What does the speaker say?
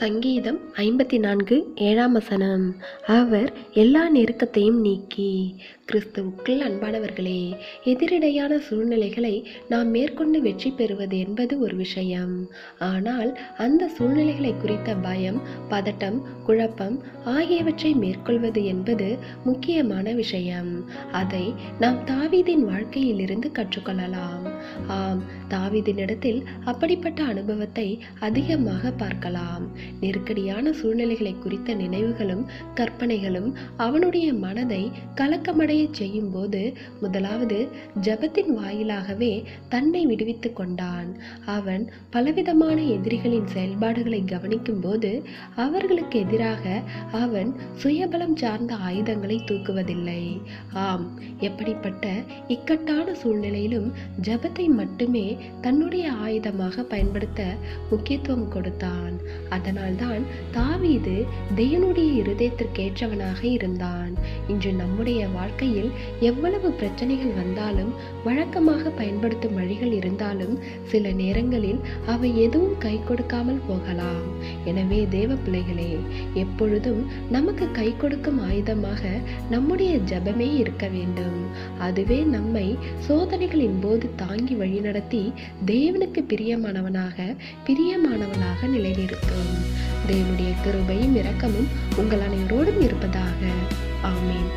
சங்கீதம் ஐம்பத்தி நான்கு ஏழாம் வசனம். அவர் எல்லா நெருக்கத்தையும் நீக்கி. கிறிஸ்துவுக்குள் அன்பானவர்களே எதிரிடையான சூழ்நிலைகளை நாம் மேற்கொண்டு வெற்றி பெறுவது என்பது ஒரு விஷயம். ஆனால் அந்த சூழ்நிலைகளை குறித்த பயம் பதட்டம் குழப்பம் ஆகியவற்றை மேற்கொள்வது என்பது முக்கியமான விஷயம். அதை நாம் தாவீதின் வாழ்க்கையிலிருந்து கற்றுக்கொள்ளலாம். ஆம் தாவீதினிடத்தில் அப்படிப்பட்ட அனுபவத்தை அதிகமாக பார்க்கலாம். நெருக்கடியான சூழ்நிலைகளை குறித்த நினைவுகளும் கற்பனைகளும் அவனுடைய மனதை கலக்கமடைய செய்யும் போது முதலாவது ஜபத்தின் வாயிலாகவே தன்னை விடுவித்துக் கொண்டான். அவன் பலவிதமான எதிரிகளின் செயல்பாடுகளை கவனிக்கும் போது அவர்களுக்கு எதிராக அவன் சுயபலம் சார்ந்த ஆயுதங்களை தூக்குவதில்லை. ஆம் எப்படிப்பட்ட இக்கட்டான சூழ்நிலையிலும் ஜபத்தை மட்டுமே தன்னுடைய ஆயுதமாக பயன்படுத்த முக்கியத்துவம் கொடுத்தான். அதனால்தான் தாவீது தேவனுடைய இருதயத்திற்கேற்றவனாக இருந்தான். இன்று நம்முடைய வாழ்க்கையில் எவ்வளவு பிரச்சனைகள் வந்தாலும் வழக்கமாக பயன்படுத்தும் வழிகள் இருந்தாலும் சில நேரங்களில் அவை எதுவும் கை கொடுக்காமல் போகலாம். எனவே தேவ பிள்ளைகளே எப்பொழுதும் நமக்கு கை கொடுக்கும் ஆயுதமாக நம்முடைய ஜபமே இருக்க வேண்டும். அதுவே நம்மை சோதனைகளின் போது தாங்கி வழிநடத்தி தேவனுக்கு பிரியமானவனாக பிரியமானவனாக நிலைநிறுத்தும். தேவனுடைய கிருபையும் இரக்கமும் உங்கள் அனைவரோடும் இருப்பதாக. ஆமீன்.